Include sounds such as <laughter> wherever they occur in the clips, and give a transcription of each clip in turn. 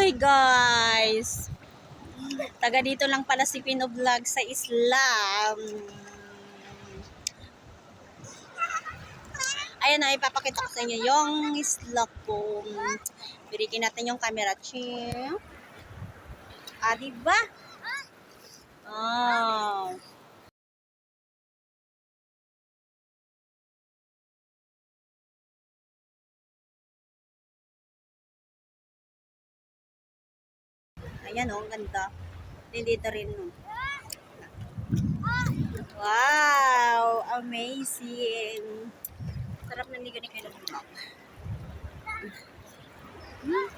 Uy, guys. Taga dito lang pala si Pino Vlog sa Islam. Ayan na, ipapakita ko sa inyo yung isla ko. Birikin natin yung camera. Ching. Ah, diba? Ayan oh, ang ganda. Din dito rin no. Wow! Amazing! Sarap ng ligo ni Kuya Vlog. Hmm.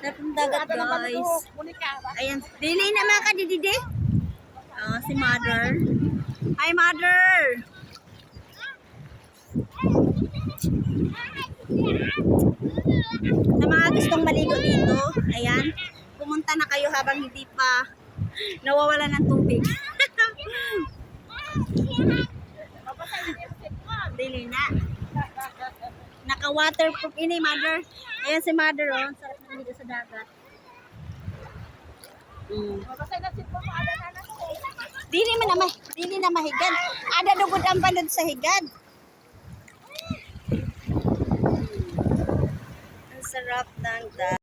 Sarap ng dagat, guys. Ayan. Dili na mga kadididi. Ah, si mother. Hi, mother! Mga gustong maligo dito, ayan, pumunta na kayo habang hindi pa nawawala ng tubig. <laughs> Dili na. Naka-waterproof ini, mother. Ayan si mother, oh. Sarap na dito sa dagat. Mm. Dili man na mah dili na mahigad. Ada dugod ang balod sa higad. Sarap ng dagat.